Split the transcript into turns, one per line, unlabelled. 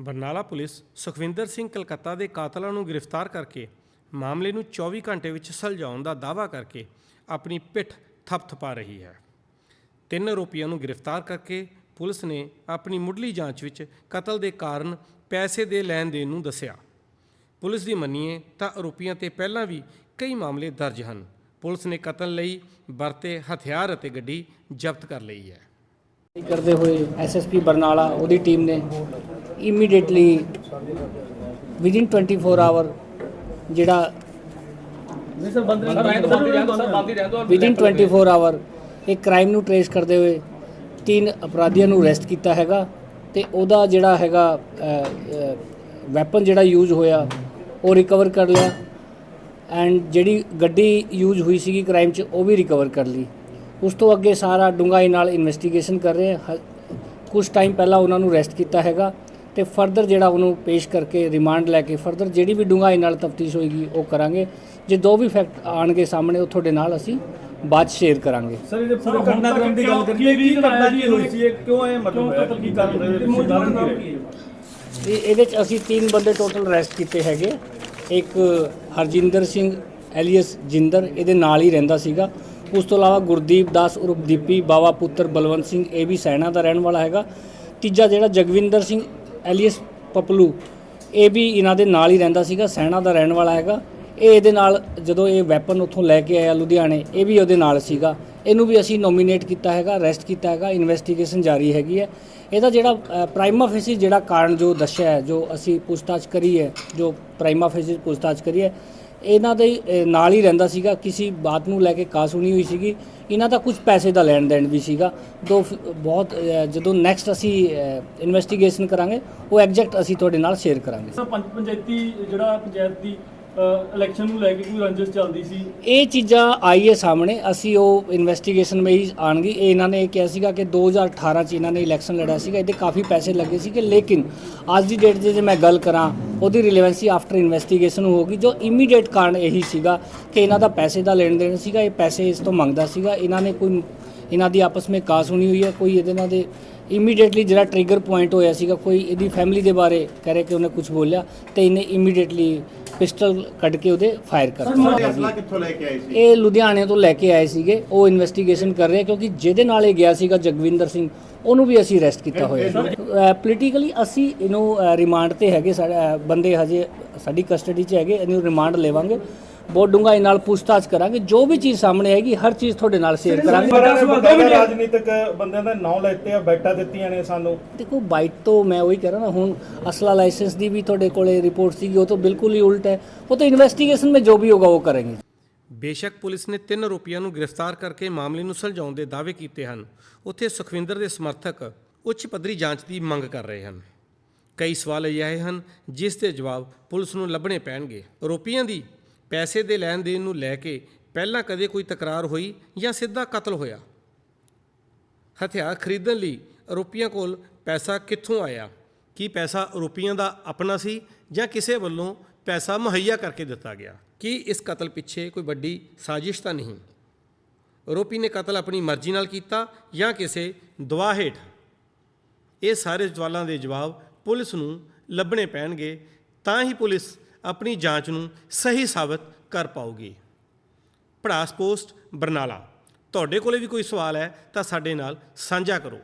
Barnala police Sukhwinder Singh Kalkatta ਦੇ ਕਾਤਲਾਂ ਨੂੰ ਗ੍ਰਿਫਤਾਰ ਕਰਕੇ ਮਾਮਲੇ ਨੂੰ 24 ਘੰਟੇ ਵਿੱਚ ਸੁਲਝਾਉਣ ਦਾ ਦਾਅਵਾ ਕਰਕੇ ਆਪਣੀ ਪਿੱਠ ਥਪਥਪਾ ਰਹੀ ਹੈ। ਤਿੰਨ ਆਰੋਪੀਆਂ ਨੂੰ ਗ੍ਰਿਫਤਾਰ ਕਰਕੇ ਪੁਲਿਸ ਨੇ ਆਪਣੀ ਮੁੱਢਲੀ ਜਾਂਚ ਵਿੱਚ ਕਤਲ ਦੇ ਕਾਰਨ ਪੈਸੇ ਦੇ ਲੈਣ ਦੇਣ ਨੂੰ ਦੱਸਿਆ। ਪੁਲਿਸ ਦੀ ਮੰਨੀਏ ਤਾਂ ਆਰੋਪੀਆਂ ਤੇ ਪਹਿਲਾਂ ਵੀ ਕਈ ਮਾਮਲੇ ਦਰਜ ਹਨ। ਪੁਲਿਸ ਨੇ ਕਤਲ ਲਈ ਵਰਤੇ ਹਥਿਆਰ ਅਤੇ ਗੱਡੀ ਜ਼ਬਤ ਕਰ ਲਈ ਹੈ।
ਕਰਦੇ ਹੋਏ ਐਸਐਸਪੀ ਬਰਨਾਲਾ, ਉਹਦੀ ਟੀਮ ਨੇ ਇਮੀਡੀਏਟਲੀ ਵਿਦਿਨ 24 ਆਵਰ ਜਿਹੜਾ ਵਿਦਿਨ 24 ਆਵਰ ਇਹ ਕ੍ਰਾਈਮ ਨੂੰ ਟ੍ਰੇਸ ਕਰਦੇ ਹੋਏ ਤਿੰਨ ਅਪਰਾਧੀਆਂ ਨੂੰ ਅਰੈਸਟ ਕੀਤਾ ਹੈਗਾ ਤੇ ਉਹਦਾ ਜਿਹੜਾ ਹੈਗਾ ਵੈਪਨ ਜਿਹੜਾ ਯੂਜ਼ ਹੋਇਆ, ਉਹ ਰਿਕਵਰ ਕਰ ਲਿਆ ਐਂਡ ਜਿਹੜੀ ਗੱਡੀ ਯੂਜ਼ ਹੋਈ ਸੀਗੀ ਕ੍ਰਾਈਮ 'ਚ, ਉਹ ਵੀ ਰਿਕਵਰ ਕਰ ਲਈ। ਉਸ ਤੋਂ ਅੱਗੇ ਸਾਰਾ ਡੂੰਘਾਈ ਨਾਲ ਇਨਵੈਸਟੀਗੇਸ਼ਨ ਕਰ ਰਹੇ ਹਾਂ ਕੁਝ ਟਾਈਮ ਪਹਿਲਾਂ ਉਹਨਾਂ ਨੂੰ ਅਰੈਸਟ ਕੀਤਾ ਹੈਗਾ। ਤੇ ਫਰਦਰ ਜਿਹੜਾ ਉਹਨੂੰ ਪੇਸ਼ ਕਰਕੇ ਰਿਮਾਂਡ ਲੈ ਕੇ ਫਰਦਰ ਜਿਹੜੀ ਵੀ ਡੂੰਘਾਈ ਨਾਲ ਤਫਤੀਸ਼ ਹੋਏਗੀ ਉਹ ਕਰਾਂਗੇ। ਜੇ ਦੋ ਵੀ ਫੈਕਟ ਆਣਗੇ ਸਾਹਮਣੇ ਉਹ ਤੁਹਾਡੇ ਨਾਲ ਅਸੀਂ ਬਾਅਦ ਸ਼ੇਅਰ ਕਰਾਂਗੇ।
ਸਰ ਇਹਦੇ ਪੂਰੇ ਘਟਨਾਕ੍ਰਮ ਦੀ ਗੱਲ ਕਰੀਏ ਕੀ ਘਟਨਾ ਕੀ ਹੋਈ ਸੀ? ਇਹ ਕਿਉਂ ਇਹ ਮਤਲਬ ਹੋਇਆ? ਕੀ ਕਾਰਨ ਰਹੇ
ਇਹ ਇਹਦੇ ਚ ਅਸੀਂ ਤਿੰਨ ਬੰਦੇ ਟੋਟਲ ਅਰੈਸਟ ਕੀਤੇ ਹੈਗੇ। ਇੱਕ ਹਰਜਿੰਦਰ ਸਿੰਘ ਐਲੀਅਸ ਜਿੰਦਰ ਇਹਦੇ ਨਾਲ ਹੀ ਰਹਿੰਦਾ ਸੀਗਾ। ਉਸ ਤੋਂ ਇਲਾਵਾ ਗੁਰਦੀਪ ਦਾਸ ਉਰਫ ਦੀਪੀ ਬਾਵਾ ਪੁੱਤਰ ਬਲਵੰਤ ਸਿੰਘ ਇਹ ਵੀ ਸੈਣਾ ਦਾ ਰਹਿਣ ਵਾਲਾ ਹੈਗਾ। ਤੀਜਾ ਜਿਹੜਾ ਜਗਵਿੰਦਰ ਸਿੰਘ ਐਲੀਅਸ ਪਪਲੂ, ਇਹ ਵੀ ਇਹਨਾਂ ਦੇ ਨਾਲ ਹੀ ਰਹਿੰਦਾ ਸੀਗਾ ਸੈਣਾ ਦਾ ਰਹਿਣ ਵਾਲਾ ਹੈਗਾ। ਇਹ ਇਹਦੇ ਨਾਲ ਜਦੋਂ ਇਹ ਵੈਪਨ ਉੱਥੋਂ ਲੈ ਕੇ ਆਇਆ ਲੁਧਿਆਣੇ, ਇਹ ਵੀ ਉਹਦੇ ਨਾਲ ਸੀਗਾ। ਇਹਨੂੰ ਵੀ ਅਸੀਂ ਨੋਮੀਨੇਟ ਕੀਤਾ ਹੈਗਾ ਅਰੈਸਟ ਕੀਤਾ ਹੈਗਾ ਇਨਵੈਸਟੀਗੇਸ਼ਨ ਜਾਰੀ ਹੈਗੀ ਹੈ। ਇਹਦਾ ਜਿਹੜਾ ਪ੍ਰਾਈਮਾ ਫੇਸੀ ਜਿਹੜਾ ਕਾਰਨ ਜੋ ਦੱਸਿਆ ਹੈ, ਜੋ ਅਸੀਂ ਪੁੱਛਤਾਛ ਕਰੀ ਹੈ, ਜੋ ਪ੍ਰਾਈਮਾ ਫੇਸੀ ਪੁੱਛਤਾਛ ਕਰੀ ਹੈ ਇਹਨਾਂ ਦੇ ਅ, ਨਾਲ ਹੀ ਰਹਿੰਦਾ ਸੀਗਾ। ਕਿਸੇ ਬਾਤ ਨੂੰ ਲੈ ਕੇ ਕਾਸ ਸੁਣੀ ਹੋਈ ਸੀਗੀ। ਇਹਨਾਂ ਦਾ ਕੁਝ ਪੈਸੇ ਦਾ ਲੈਣ ਦੇਣ ਵੀ ਸੀਗਾ। ਦੋ ਫ- ਬਹੁਤ ਅ, ਜਦੋਂ ਨੈਕਸਟ ਅਸੀਂ ਇਨਵੈਸਟੀਗੇਸ਼ਨ ਕਰਾਂਗੇ ਉਹ ਐਗਜ਼ੈਕਟ ਅਸੀਂ ਤੁਹਾਡੇ ਨਾਲ ਸ਼ੇਅਰ ਕਰਾਂਗੇ।
ਸਰ ਪੰਚ ਪੰਚਾਇਤੀ ਜਿਹੜਾ ਪੰਚਾਇਤ ਦੀ ਇਲੈਕਸ਼ਨ ਨੂੰ ਲੈ ਕੇ ਕੋਈ ਰੰਜਿਸ਼ ਚੱਲਦੀ ਸੀ?
ਇਹ ਚੀਜ਼ਾਂ ਆਈ ਹੈ ਸਾਹਮਣੇ। ਅਸੀਂ ਉਹ ਇਨਵੈਸਟੀਗੇਸ਼ਨ ਵਿੱਚ ਆਣਗੀ ਇਹ ਇਹਨਾਂ ਨੇ ਇਹ ਕਿਹਾ ਸੀਗਾ ਕਿ 2018 ਚ ਇਹਨਾਂ ਨੇ ਇਲੈਕਸ਼ਨ ਲੜਿਆ ਸੀਗਾ। ਇਹਦੇ ਕਾਫੀ ਪੈਸੇ ਲੱਗੇ ਸੀਗੇ। ਲੇਕਿਨ ਅੱਜ ਦੀ ਡੇਟ 'ਤੇ ਜੇ ਮੈਂ ਗੱਲ ਕਰਾਂ, ਉਹਦੀ ਰਿਲੇਵੈਂਸੀ ਆਫਟਰ ਇਨਵੈਸਟੀਗੇਸ਼ਨ ਹੋਗੀ ਜੋ ਇਮੀਡੀਏਟ ਕਾਰਨ ਇਹੀ ਸੀਗਾ ਕਿ ਇਹਨਾਂ ਦਾ ਪੈਸੇ ਦਾ ਲੈਣ ਦੇਣ ਸੀਗਾ। ਇਹ ਪੈਸੇ ਇਸ ਤੋਂ ਮੰਗਦਾ ਸੀਗਾ। ਇਹਨਾਂ ਨੇ ਕੋਈ, ਇਹਨਾਂ ਦੀ ਆਪਸ ਵਿੱਚ ਕਾਸ ਹੋਣੀ ਹੋਈ ਹੈ। ਕੋਈ ਇਹਦੇ ਨਾਲ ਦੇ ਇਮੀਡੀਏਟਲੀ ਜਿਹੜਾ ਟ੍ਰਿਗਰ ਪੁਆਇੰਟ ਹੋਇਆ ਸੀਗਾ ਕੋਈ ਇਹਦੀ ਫੈਮਿਲੀ ਦੇ ਬਾਰੇ ਕਹਿ ਰਹੇ ਕਿ ਉਹਨੇ ਕੁਝ ਬੋਲਿਆ ਤੇ ਇਹਨੇ ਇਮੀਡੀਏਟਲੀ ਪਿਸਟਲ ਕੱਢ ਕੇ ਉਹਦੇ ਫਾਇਰ ਕਰ ਦਿੱਤਾ
ਅਸਲਾ ਕਿੱਥੋਂ ਲੈ ਕੇ ਆਏ ਸੀ?
ਇਹ ਲੁਧਿਆਣੇ ਤੋਂ ਲੈ ਕੇ ਆਏ ਸੀਗੇ ਉਹ ਇਨਵੈਸਟੀਗੇਸ਼ਨ ਕਰ ਰਹੇ ਕਿਉਂਕਿ ਜਿਹਦੇ ਨਾਲ ਇਹ ਗਿਆ ਸੀਗਾ ਜਗਵਿੰਦਰ ਸਿੰਘ ਉਹਨੂੰ ਵੀ ਅਸੀਂ ਅਰੈਸਟ ਕੀਤਾ ਹੋਇਆ। ਪੋਲੀਟੀਕਲੀ ਅਸੀਂ ਇਹਨੂੰ ਰਿਮਾਂਡ ਤੇ ਹੈਗੇ ਬੰਦੇ ਹਜੇ ਸਾਡੀ ਕਸਟਡੀ 'ਚ ਹੈਗੇ ਇਹਨੂੰ ਰਿਮਾਂਡ ਲੈਵਾਂਗੇ। ਬਹੁਤ ਡੂੰਘਾਈ ਨਾਲ ਪੁੱਛਤਾਛ ਕਰਾਂਗੇ। ਜੋ ਵੀ ਚੀਜ਼ ਸਾਹਮਣੇ ਆਏਗੀ ਹਰ ਚੀਜ਼ ਤੁਹਾਡੇ ਨਾਲ ਸ਼ੇਅਰ ਕਰਾਂਗੇ।
ਵੱਡੇ ਰਾਜਨੀਤਿਕ ਬੰਦਿਆਂ ਦਾ ਨਾਂ ਲੈਤੇ ਆ ਬੈਟਾ ਦਿੱਤੀਆਂ ਨੇ ਸਾਨੂੰ।
ਦੇਖੋ ਬਾਈਟ ਤੋਂ ਮੈਂ ਉਹੀ ਕਹਿ ਰਿਹਾ ਨਾ ਹੁਣ ਅਸਲਾ ਲਾਇਸੈਂਸ ਦੀ ਵੀ ਤੁਹਾਡੇ ਕੋਲੇ ਰਿਪੋਰਟ ਸੀਗੀ ਉਹ ਤਾਂ ਬਿਲਕੁਲ ਹੀ ਉਲਟ ਹੈ। ਉਹ ਤਾਂ ਇਨਵੈਸਟੀਗੇਸ਼ਨ ਵਿੱਚ ਜੋ ਵੀ ਹੋਗਾ ਉਹ ਕਰਾਂਗੇ।
ਬੇਸ਼ੱਕ ਪੁਲਿਸ ਨੇ ਤਿੰਨ ਆਰੋਪੀਆਂ ਨੂੰ ਗ੍ਰਿਫਤਾਰ ਕਰਕੇ ਮਾਮਲੇ ਨੂੰ ਸੁਲਝਾਉਣ ਦੇ ਦਾਅਵੇ ਕੀਤੇ ਹਨ। ਉੱਥੇ ਸੁਖਵਿੰਦਰ ਦੇ ਸਮਰਥਕ ਉੱਚ ਪੱਧਰੀ ਜਾਂਚ ਦੀ ਮੰਗ ਕਰ ਰਹੇ ਹਨ। ਕਈ ਸਵਾਲ ਅਜਿਹੇ ਹਨ ਜਿਸ ਦੇ ਜਵਾਬ ਪੁਲਿਸ ਨੂੰ ਲੱਭਣੇ ਪੈਣਗੇ। ਆਰੋਪੀਆਂ ਦੀ ਪੈਸੇ ਦੇ ਲੈਣ ਦੇਣ ਨੂੰ ਲੈ ਕੇ ਪਹਿਲਾਂ ਕਦੇ ਕੋਈ ਤਕਰਾਰ ਹੋਈ ਜਾਂ ਸਿੱਧਾ ਕਤਲ ਹੋਇਆ? ਹਥਿਆਰ ਖਰੀਦਣ ਲਈ ਆਰੋਪੀਆਂ ਕੋਲ ਪੈਸਾ ਕਿੱਥੋਂ ਆਇਆ? ਕੀ ਪੈਸਾ ਆਰੋਪੀਆਂ ਦਾ ਆਪਣਾ ਸੀ ਜਾਂ ਕਿਸੇ ਵੱਲੋਂ ਪੈਸਾ ਮੁਹੱਈਆ ਕਰਕੇ ਦਿੱਤਾ ਗਿਆ? ਕੀ ਇਸ ਕਤਲ ਪਿੱਛੇ ਕੋਈ ਵੱਡੀ ਸਾਜ਼ਿਸ਼ ਤਾਂ ਨਹੀਂ? ਆਰੋਪੀ ਨੇ ਕਤਲ ਆਪਣੀ ਮਰਜ਼ੀ ਨਾਲ ਕੀਤਾ ਜਾਂ ਕਿਸੇ ਦਬਾਅ ਹੇਠ? ਇਹ ਸਾਰੇ ਸਵਾਲਾਂ ਦੇ ਜਵਾਬ ਪੁਲਿਸ ਨੂੰ ਲੱਭਣੇ ਪੈਣਗੇ, ਤਾਂ ਹੀ ਪੁਲਿਸ ਆਪਣੀ ਜਾਂਚ ਨੂੰ ਸਹੀ ਸਾਬਤ ਕਰ ਪਾਓਗੇ। ਪੜਾਸ ਪੋਸਟ ਬਰਨਾਲਾ। ਤੁਹਾਡੇ ਕੋਲੇ ਵੀ ਕੋਈ ਸਵਾਲ ਹੈ ਤਾਂ ਸਾਡੇ ਨਾਲ ਸਾਂਝਾ ਕਰੋ।